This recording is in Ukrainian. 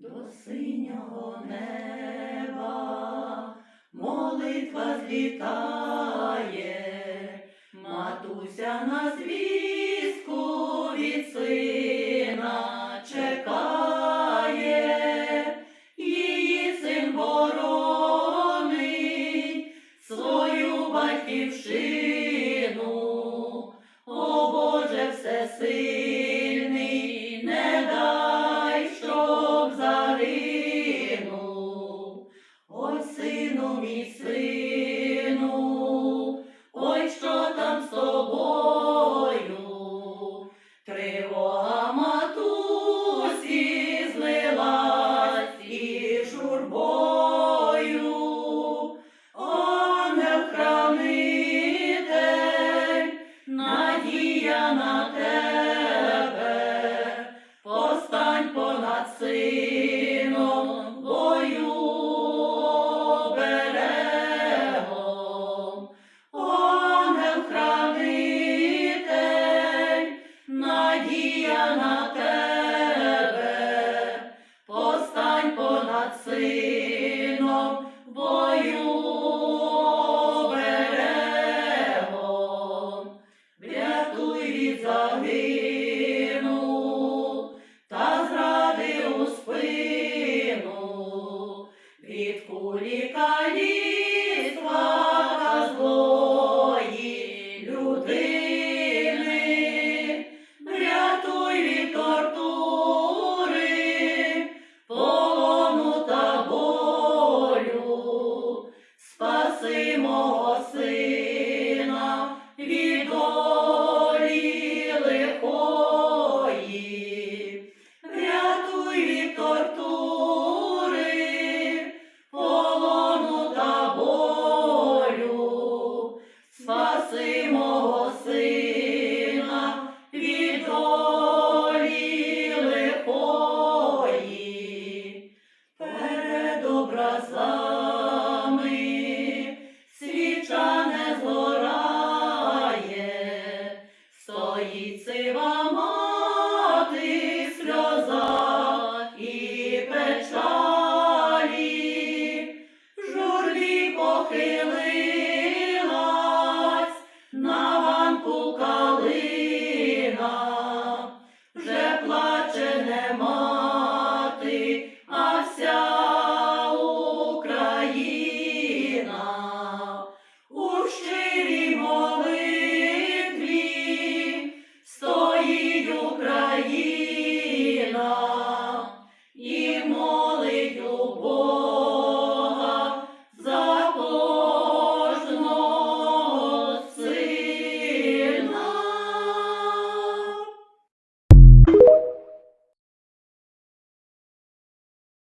До синього неба молитва злітає, матуся на звістку матусі злилась і журбою. Ангел-хранитель, надія на тебе, постань понад сином, сином, бою оберегом. Врятуй від спаси мого сина щирі моли.